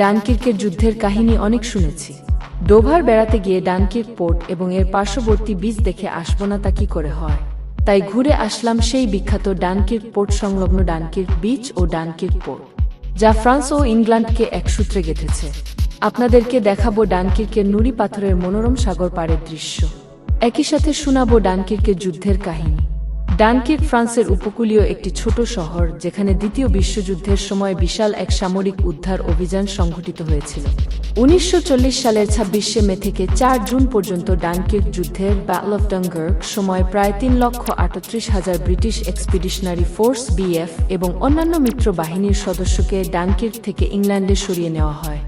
ডানকির্কের যুদ্ধের কাহিনী অনেক শুনেছি। ডোভার বেড়াতে গিয়ে ডানকির্ক পোর্ট এবং এর পার্শ্ববর্তী বীজ দেখে আসব না তা কি করে হয়? তাই ঘুরে আসলাম সেই বিখ্যাত ডানকির্ক পোর্ট সংলগ্ন ডানকির্ক বিচ ও ডানকির্ক পোর্ট, যা ফ্রান্স ও ইংল্যান্ডকে এক সূত্রে গেঁথেছে। আপনাদেরকে দেখাবো ডানকির্কের নুড়ি পাথরের মনোরম সাগর পাড়ের দৃশ্য। একই সাথে শোনাবো ডানকির্কের যুদ্ধের কাহিনী। ডানকির্ক ফ্রান্সের উপকূলীয় একটি ছোট শহর, যেখানে দ্বিতীয় বিশ্বযুদ্ধের সময় বিশাল এক সামরিক উদ্ধার অভিযান সংঘটিত হয়েছিল। উনিশশো চল্লিশ সালের ছাব্বিশে মে থেকে চার জুন পর্যন্ত ডানকির্ক যুদ্ধের ব্যাটল অফ ডাঙ্গার্ক সময় প্রায় তিন লক্ষ আটত্রিশ হাজার ব্রিটিশ এক্সপিডিশনারি ফোর্স বিএফ এবং অন্যান্য মিত্র বাহিনীর সদস্যকে ডানকির্ক থেকে ইংল্যান্ডে সরিয়ে নেওয়া হয়।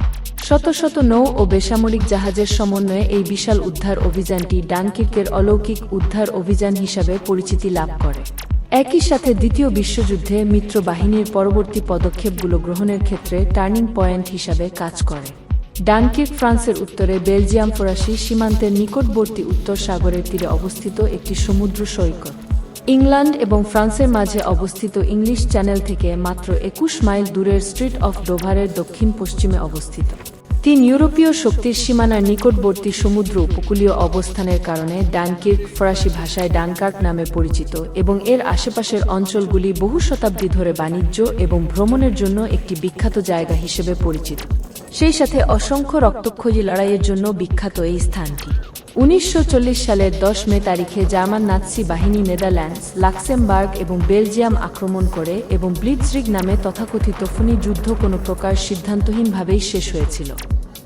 শত শত নৌ ও বেসামরিক জাহাজের সমন্বয়ে এই বিশাল উদ্ধার অভিযানটি ডানকির্কের অলৌকিক উদ্ধার অভিযান হিসাবে পরিচিতি লাভ করে। একই সাথে দ্বিতীয় বিশ্বযুদ্ধে মিত্র বাহিনীর পরবর্তী পদক্ষেপগুলো গ্রহণের ক্ষেত্রে টার্নিং পয়েন্ট হিসাবে কাজ করে। ডানকির্ক ফ্রান্সের উত্তরে বেলজিয়াম ফরাসি সীমান্তের নিকটবর্তী উত্তর সাগরের তীরে অবস্থিত একটি সমুদ্র সৈকত। ইংল্যান্ড এবং ফ্রান্সের মাঝে অবস্থিত ইংলিশ চ্যানেল থেকে মাত্র একুশ মাইল দূরের স্ট্রিট অফ ডোভারের দক্ষিণ পশ্চিমে অবস্থিত। তিন ইউরোপীয় শক্তির সীমানার নিকটবর্তী সমুদ্র উপকূলীয় অবস্থানের কারণে ডানকির্ক ফরাসি ভাষায় ডানকার্ক নামে পরিচিত এবং এর আশেপাশের অঞ্চলগুলি বহু শতাব্দী ধরে বাণিজ্য এবং ভ্রমণের জন্য একটি বিখ্যাত জায়গা হিসেবে পরিচিত। সেই সাথে অসংখ্য রক্তক্ষয়ী লড়াইয়ের জন্য বিখ্যাত এই স্থানটি। উনিশশো চল্লিশ সালের দশ মে তারিখে জার্মান নাৎসি বাহিনী নেদারল্যান্ডস, লাক্সেমবার্গ এবং বেলজিয়াম আক্রমণ করে এবং ব্লিটজরিগ নামে তথাকথিত ফনি যুদ্ধ কোনো প্রকার সিদ্ধান্তহীনভাবেই শেষ হয়েছিল।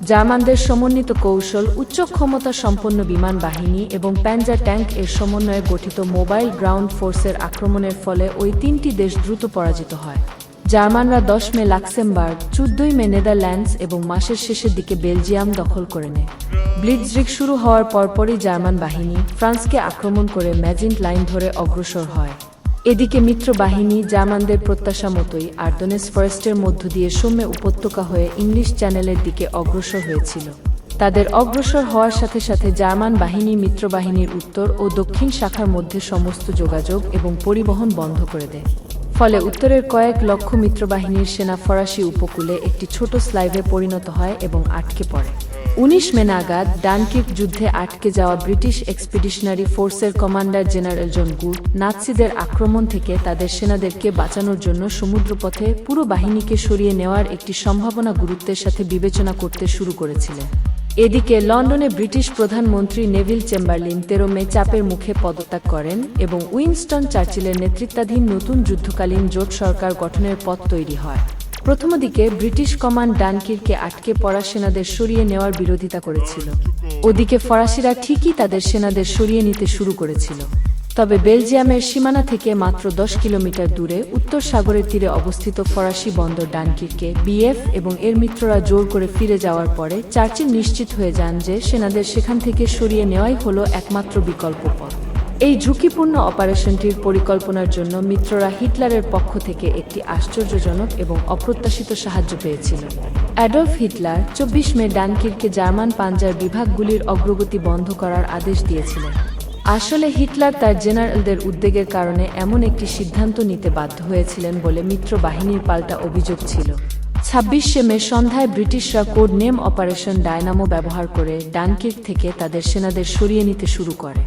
জার্মানদের সমন্বিত কৌশল উচ্চ ক্ষমতা সম্পন্ন বিমান বাহিনী এবং প্যাঞ্জার ট্যাঙ্ক এর সমন্বয়ে গঠিত মোবাইল গ্রাউন্ড ফোর্সের আক্রমণের ফলে ওই তিনটি দেশ দ্রুত পরাজিত হয়। জার্মানরা দশ মে লাক্সেমবার্গ, চোদ্দই মে নেদারল্যান্ডস এবং মাসের শেষের দিকে বেলজিয়াম দখল করে নেয়। ব্লিটজরিগ শুরু হওয়ার পরপরই জার্মান বাহিনী ফ্রান্সকে আক্রমণ করে ম্যাজিন্ট লাইন ধরে অগ্রসর হয়। এদিকে মিত্র বাহিনী জার্মানদের প্রত্যাশা মতোই আর্দনেস ফরেস্টের মধ্য দিয়ে সৌম্য উপত্যকা হয়ে ইংলিশ চ্যানেলের দিকে অগ্রসর হয়েছিল। তাদের অগ্রসর হওয়ার সাথে সাথে জার্মান বাহিনী মিত্র বাহিনীর উত্তর ও দক্ষিণ শাখার মধ্যে সমস্ত যোগাযোগ এবং পরিবহন বন্ধ করে দেয়। ফলে উত্তরের কয়েক লক্ষ মিত্রবাহিনীর সেনা ফরাসি উপকূলে একটি ছোট স্লাইভে পরিণত হয় এবং আটকে পড়ে। উনিশ মে নাগাদ ডানকির্ক যুদ্ধে আটকে যাওয়া ব্রিটিশ এক্সপিডিশনারি ফোর্সের কমান্ডার জেনারেল জন গুড নাৎসিদের আক্রমণ থেকে তাদের সেনাদেরকে বাঁচানোর জন্য সমুদ্রপথে পুরো বাহিনীকে সরিয়ে নেওয়ার একটি সম্ভাবনা গুরুত্বের সাথে বিবেচনা করতে শুরু করেছিলেন। এদিকে লন্ডনে ব্রিটিশ প্রধানমন্ত্রী নেভিল চেম্বারলিন তেরো মে চাপের মুখে পদত্যাগ করেন এবং উইনস্টন চার্চিলের নেতৃত্বাধীন নতুন যুদ্ধকালীন জোট সরকার গঠনের পথ তৈরি হয়। প্রথম দিকে ব্রিটিশ কমান্ড ডানকিরকে আটকে পড়া সেনাদের সরিয়ে নেওয়ার বিরোধিতা করেছিল। ওদিকে ফরাসিরা ঠিকই তাদের সেনাদের সরিয়ে নিতে শুরু করেছিল। তবে বেলজিয়ামের সীমানা থেকে মাত্র দশ কিলোমিটার দূরে উত্তর সাগরের তীরে অবস্থিত ফরাসি বন্দর ডানকিরকে বিএফ এবং এর মিত্ররা জোর করে ফিরে যাওয়ার পরে চার্চিল নিশ্চিত হয়ে যান যে সেনাদের সেখান থেকে সরিয়ে নেওয়াই হলো একমাত্র বিকল্প পথ। এই ঝুঁকিপূর্ণ অপারেশনটির পরিকল্পনার জন্য মিত্ররা হিটলারের পক্ষ থেকে একটি আশ্চর্যজনক এবং অপ্রত্যাশিত সাহায্য পেয়েছিল। অ্যাডলফ হিটলার চব্বিশ মে ডানকিরকে জার্মান পাঞ্জার বিভাগগুলির অগ্রগতি বন্ধ করার আদেশ দিয়েছিলেন। আসলে হিটলার তার জেনারেলদের উদ্বেগের কারণে এমন একটি সিদ্ধান্ত নিতে বাধ্য হয়েছিলেন বলে মিত্র বাহিনীর পাল্টা অভিযোগ ছিল। ছাব্বিশে মে সন্ধ্যায় ব্রিটিশরা কোড নেম অপারেশন ডায়নামো ব্যবহার করে ডানকির থেকে তাদের সেনাদের সরিয়ে নিতে শুরু করে।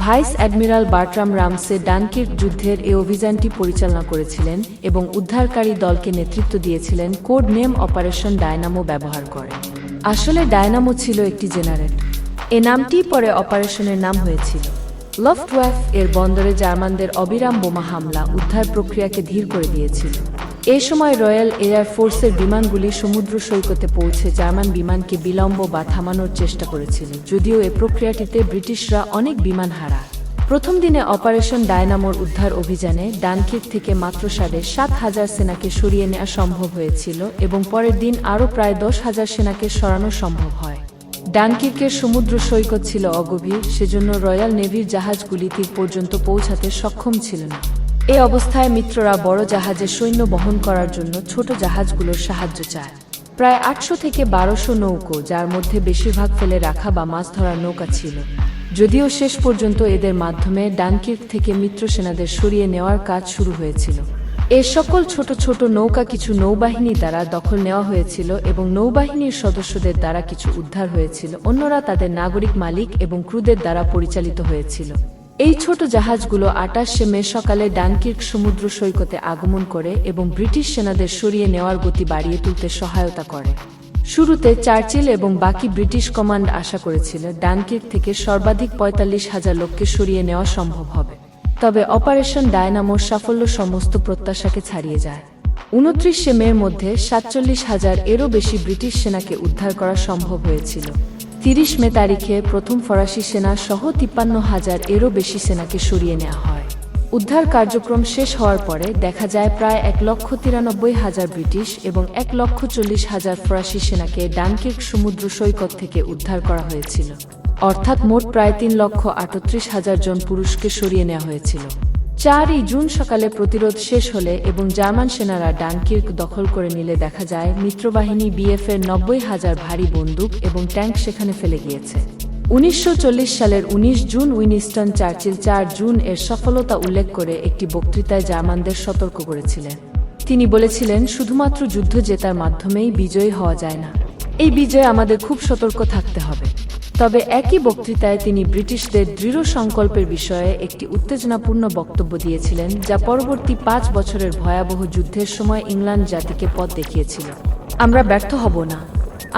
Vice admiral Bertram Ramsay Dunkirk যুদ্ধের এই অভিযানটি পরিচালনা করেছিলেন এবং উদ্ধারকারী দলকে নেতৃত্ব দিয়েছিলেন কোড নেম অপারেশন ডায়নামো ব্যবহার করে। আসলে ডায়নামো ছিল একটি জেনারেট এ নামটি পরে অপারেশনের নাম হয়েছিল। লফটওয়াফ এর বন্দরে জার্মানদের অবিরাম বোমা হামলা উদ্ধার প্রক্রিয়াকে ধীর করে দিয়েছিল। এ সময় রয়্যাল এয়ার ফোর্সের বিমানগুলি সমুদ্র সৈকতে পৌঁছে জার্মান বিমানকে বিলম্ব বা থামানোর চেষ্টা করেছিল, যদিও এ প্রক্রিয়াটিতে ব্রিটিশরা অনেক বিমান হারায় প্রথম দিনে অপারেশন ডায়নামোর উদ্ধার অভিযানে ডানকির্ক থেকে মাত্র সাড়ে সাত হাজার সেনাকে সরিয়ে নেওয়া সম্ভব হয়েছিল এবং পরের দিন আরও প্রায় দশ হাজার সেনাকে সরানো সম্ভব হয়। ডানকির্কের সমুদ্র সৈকত ছিল অগভীর, সেজন্য রয়্যাল নেভির জাহাজগুলি তীর পর্যন্ত পৌঁছাতে সক্ষম ছিল না। এই অবস্থায় মিত্ররা বড় জাহাজে সৈন্য বহন করার জন্য ছোট জাহাজগুলোর সাহায্য চায়। প্রায় আটশো থেকে বারোশো নৌকো, যার মধ্যে বেশিরভাগ ফেলে রাখা বা মাছ ধরার নৌকা ছিল। যদিও শেষ পর্যন্ত এদের মাধ্যমে ডানকির্ক থেকে মিত্র সেনাদের সরিয়ে নেওয়ার কাজ শুরু হয়েছিল। এ সকল ছোট ছোট নৌকা কিছু নৌবাহিনী দ্বারা দখল নেওয়া হয়েছিল এবং নৌবাহিনীর সদস্যদের দ্বারা কিছু উদ্ধার হয়েছিল। অন্যরা তাদের নাগরিক মালিক এবং ক্রুদের দ্বারা পরিচালিত হয়েছিল। এই ছোট জাহাজগুলো আটাশে মে সকালে ডানকির্ক সমুদ্র সৈকতে আগমন করে এবং ব্রিটিশ সেনাদের সরিয়ে নেওয়ার গতি বাড়িয়ে তুলতে সহায়তা করে। শুরুতে চার্চিল এবং বাকি ব্রিটিশ কমান্ড আশা করেছিল ডানকির্ক থেকে সর্বাধিক পঁয়তাল্লিশ হাজার লোককে সরিয়ে নেওয়া সম্ভব হবে। তবে অপারেশন ডায়নামোর সাফল্য সমস্ত প্রত্যাশাকে ছাড়িয়ে যায়। উনত্রিশে মের মধ্যে সাতচল্লিশ হাজার এরও বেশি ব্রিটিশ সেনাকে উদ্ধার করা সম্ভব হয়েছিল। তিরিশ মে তারিখে প্রথম ফরাসি সেনা সহ তিপ্পান্ন হাজার এরও বেশি সেনাকে সরিয়ে নেওয়া হয়। উদ্ধার কার্যক্রম শেষ হওয়ার পরে দেখা যায় প্রায় এক লক্ষ তিরানব্বই হাজার ব্রিটিশ এবং এক লক্ষ চল্লিশ হাজার ফরাসি সেনাকে ডানকির্ক সমুদ্র সৈকত থেকে উদ্ধার করা হয়েছিল। অর্থাৎ মোট প্রায় তিন লক্ষ আটত্রিশ হাজার জন পুরুষকে সরিয়ে নেওয়া হয়েছিল। চারই জুন সকালে প্রতিরোধ শেষ হলে এবং জার্মান সেনারা ডানকির্ক দখল করে নিলে দেখা যায় মিত্রবাহিনী বিএফ এর নব্বই হাজার ভারী বন্দুক এবং ট্যাঙ্ক সেখানে ফেলে গিয়েছে। উনিশশো চল্লিশ সালের ১৯ জুন উইনিস্টন চার্চিল চার জুন এর সফলতা উল্লেখ করে একটি বক্তৃতায় জার্মানদের সতর্ক করেছিলেন। তিনি বলেছিলেন, শুধুমাত্র যুদ্ধ জেতার মাধ্যমেই বিজয়ী হওয়া যায় না। এই বিজয়ে আমাদের খুব সতর্ক থাকতে হবে। তবে একই বক্তৃতায় তিনি ব্রিটিশদের দৃঢ় সংকল্পের বিষয়ে একটি উত্তেজনাপূর্ণ বক্তব্য দিয়েছিলেন, যা পরবর্তী পাঁচ বছরের ভয়াবহ যুদ্ধের সময় ইংল্যান্ড জাতিকে পথ দেখিয়েছিল। আমরা ব্যর্থ হব না।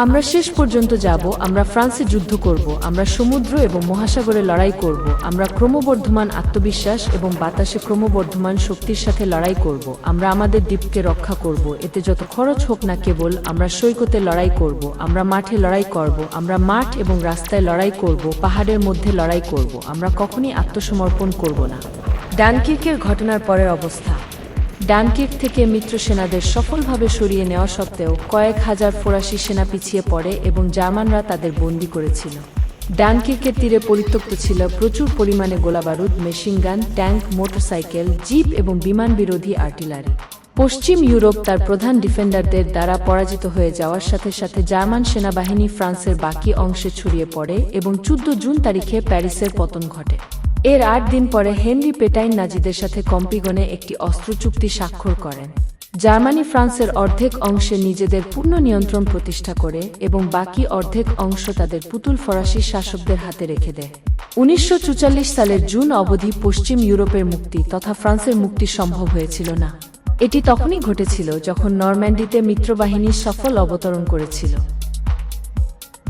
আমরা শেষ পর্যন্ত যাব, আমরা ফ্রান্সে যুদ্ধ করব, আমরা সমুদ্র এবং মহাসাগরে লড়াই করব, আমরা ক্রমবর্ধমান আত্মবিশ্বাস এবং বাতাসে ক্রমবর্ধমান শক্তির সাথে লড়াই করব, আমরা আমাদের দ্বীপকে রক্ষা করব, এতে যত খরচ হোক না কেবল আমরা সৈকতে লড়াই করব, আমরা মাঠে লড়াই করব, আমরা মাঠ এবং রাস্তায় লড়াই করব, পাহাড়ের মধ্যে লড়াই করব, আমরা কখনই আত্মসমর্পণ করব না। ডানকির্কের ঘটনার পরের অবস্থা। ডানকির্ক থেকে মিত্র সেনাদের সফলভাবে সরিয়ে নেওয়া সত্ত্বেও কয়েক হাজার ফরাসি সেনা পিছিয়ে পড়ে এবং জার্মানরা তাদের বন্দি করেছিল। ডানকির্কের তীরে পরিত্যক্ত ছিল প্রচুর পরিমাণে গোলাবারুদ machine gun tank, motorcycle, jeep এবং বিমান বিরোধী আর্টিলারি। পশ্চিম ইউরোপ তার প্রধান ডিফেন্ডারদের দ্বারা পরাজিত হয়ে যাওয়ার সাথে সাথে জার্মান সেনাবাহিনী ফ্রান্সের বাকি অংশে ছড়িয়ে পড়ে এবং চোদ্দ জুন তারিখে প্যারিসের পতন ঘটে। এর আট দিন পরে হেনরি পেটাইন নাজিদের সাথে কম্পিগনে একটি অস্ত্র চুক্তি স্বাক্ষর করেন। জার্মানি ফ্রান্সের অর্ধেক অংশে নিজেদের পূর্ণ নিয়ন্ত্রণ প্রতিষ্ঠা করে এবং বাকি অর্ধেক অংশ তাদের পুতুল ফরাসি শাসকদের হাতে রেখে দেয়। উনিশশো সালের জুন অবধি পশ্চিম ইউরোপের মুক্তি তথা ফ্রান্সের মুক্তি সম্ভব হয়েছিল না। এটি তখনই ঘটেছিল যখন নরম্যান্ডিতে মিত্রবাহিনী সফল অবতরণ করেছিল।